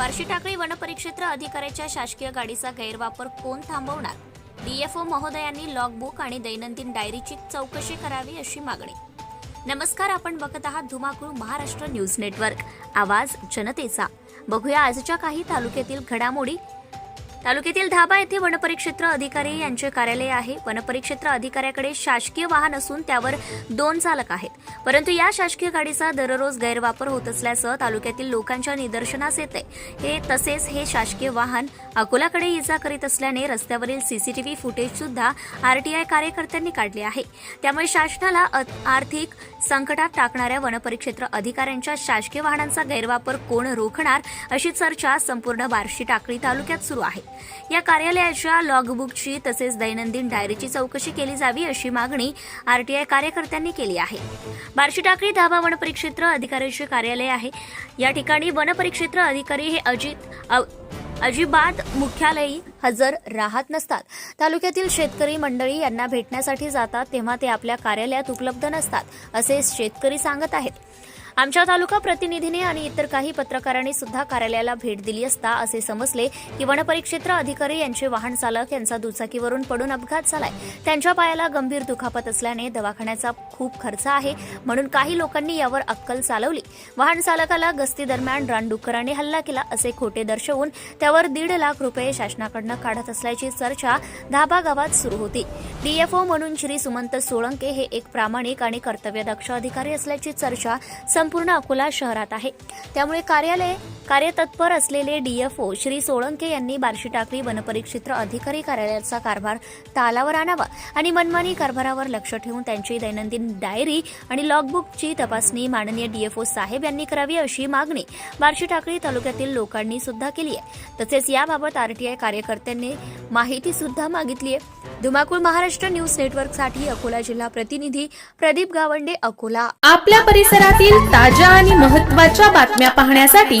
बार्शी टाकळी वनपरिक्षेत्र अधिकाऱ्याच्या शासकीय गाडीचा गैरवापर कोण थांबवणार? डीएफओ महोदयांनी लॉगबुक आणि दैनंदिन डायरीची चौकशी करावी अशी मागणी. नमस्कार आपण बघत आहात धुमाकूळ महाराष्ट्र न्यूज नेटवर्क. आवाज जनतेचा. बघूया आजच्या काही तालुक्यातील घडामोडी. तालुक्यातील धाबा येथे वनपरिक्षेत्र अधिकारी यांचे कार्यालय आहे. वनपरिक्षेत्र अधिकाऱ्याकडे शासकीय वाहन असून त्यावर दोन चालक आहेत. परंतु या शासकीय गाडीचा दररोज गैरवापर होत असल्याचं तालुक्यातील लोकांच्या निदर्शनास येते हे तसेच हे शासकीय वाहन अकोलाकडे इजा करीत असल्याने रस्त्यावरील सीसीटीव्ही फुटेज सुद्धा आरटीआय कार्यकर्त्यांनी काढले आहे. त्यामुळे शासनाला आर्थिक संकटात टाकणाऱ्या वनपरिक्षेत्र अधिकाऱ्यांच्या शासकीय वाहनांचा गैरवापर कोण रोखणार अशी चर्चा संपूर्ण बार्शी टाकळी तालुक्यात सुरू आहे. या कार्यालयाच्या लॉगबुकची तसेच दैनंदिन डायरीची चौकशी केली जावी अशी मागणी आरटीआय कार्यकर्त्यांनी केली आहे. बार्शी टाकळी धाबा वनपरिक्षेत्र अधिकाऱ्याचे कार्यालय आहे. या ठिकाणी वनपरिक्षेत्र अधिकारी हे अजित अजिबात मुख्यालयी हजर राहत नसतात. तालुक्यातील शेतकरी मंडळी यांना भेटण्यासाठी जातात तेव्हा ते आपल्या कार्यालयात उपलब्ध नसतात असे शेतकरी सांगत आहेत. आमच्या तालुका प्रतिनिधीने आणि इतर काही पत्रकारांनी सुद्धा कार्यालयाला भेट दिली असता असे समजले की वनपरिक्षेत्र अधिकारी यांचे वाहन चालक यांचा दुचाकीवरून पडून अपघात झालाय. त्यांच्या पायाला गंभीर दुखापत असल्याने दवाखान्याचा खूप खर्च आहे म्हणून काही लोकांनी यावर अक्कल चालवली. वाहन चालकाला गस्ती दरम्यान रानडुक्कराने हल्ला केला असे खोटे दर्शवून त्यावर दीड लाख रुपये शासनाकडनं काढत असल्याची चर्चा धाबा गावात सुरू होती. डीएफओ म्हणून श्री सुमंत सोळंके हे एक प्रामाणिक आणि कर्तव्यदक्ष अधिकारी असल्याची चर्चा संपूर्ण अकोला शहरात आहे. त्यामुळे कार्यालय कार्यतत्पर असलेले डीएफओ श्री सोळंके यांनी बार्शी टाकळी वनपरिक्षेत्र अधिकारी कार्यालयाचा कारभार तालावर आणावा आणि मनमानी कारभारावर लक्ष ठेवून त्यांची दैनंदिन डायरी आणि लॉगबुकची तपासणी माननीय डीएफओ साहेब यांनी करावी अशी मागणी बार्शी टाकळी तालुक्यातील लोकांनी सुद्धा केली आहे. तसेच याबाबत आरटीआय कार्यकर्त्यांनी माहिती सुद्धा मागितली आहे. धुमाकूळ महाराष्ट्र न्यूज नेटवर्कसाठी अकोला जिल्हा प्रतिनिधी प्रदीप गावंडे अकोला. आपल्या परिसरातील ताज्या आणि महत्त्वाच्या बातम्या पाहण्यासाठी